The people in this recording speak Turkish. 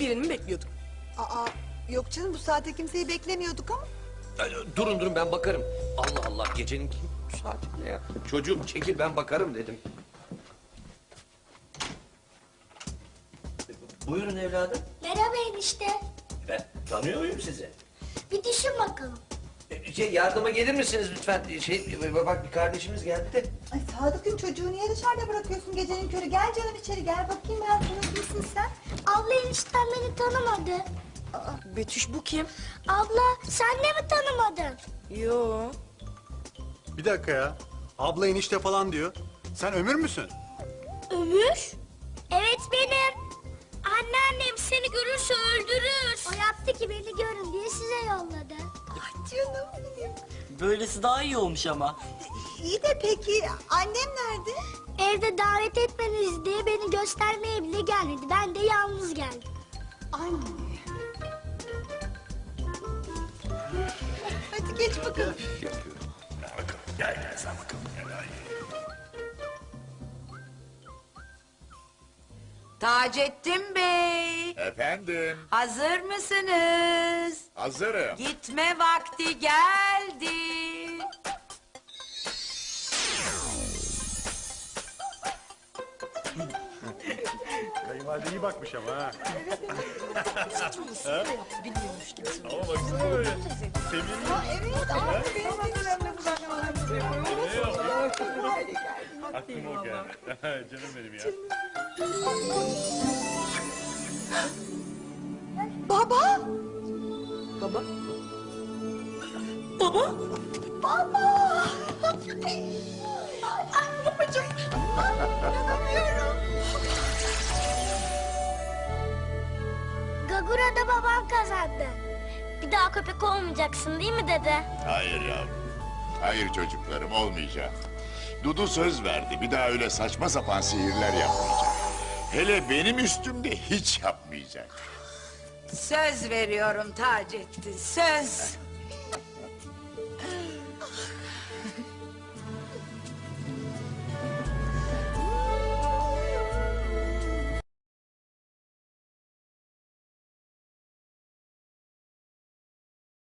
birini mi bekliyorduk? Aa, yok canım bu saate kimseyi beklemiyorduk ama. Durun durun ben bakarım. Allah Allah gecenin kim bu saati ne ya? Çocuğum çekil ben bakarım dedim. Buyurun evladım. Merhaba enişte. Ben tanıyor muyum sizi? Bir düşün bakalım. E, Şey, yardıma gelir misiniz lütfen? Şey, bak bir kardeşimiz geldi de. Ay Sadık'ın çocuğu niye dışarıda bırakıyorsun gecenin körü? Gel canım içeri gel bakayım ben sana enişten beni tanımadı. Betüş bu kim? Abla sen de mi tanımadın? Yo. Bir dakika ya. Abla enişte falan diyor. Sen ömür müsün? Ömür? Evet benim. Anneannem seni görürse öldürür. O yaptı ki beni size yolladı. Ay canım benim. Böylesi daha iyi olmuş ama. İyi de peki annem nerede? Evde davet etmeniz diye beni göstermeye bile gelmedi. Ben de yalnız geldim. Anne. Hadi geç bakalım. Taceddin Bey, Efendim, hazır mısınız? hazırım. Gitme vakti geldi. Kayınvalide iyi bakmış ama ha. Ama baksana böyle. Aa, evet. Ama benim de Aklıma o geldi. Canım benim ya. Baba! Baba. Baba! Ay babacığım! Ay, inanamıyorum. Gagura'da babam kazandı. Bir daha köpek olmayacaksın değil mi dede? Hayır yavrum. Hayır çocuklarım olmayacak. Dudu söz verdi. Bir daha öyle saçma sapan sihirler yapmayacak. Hele benim üstümde hiç yapmayacak. Söz veriyorum Taceddin, söz.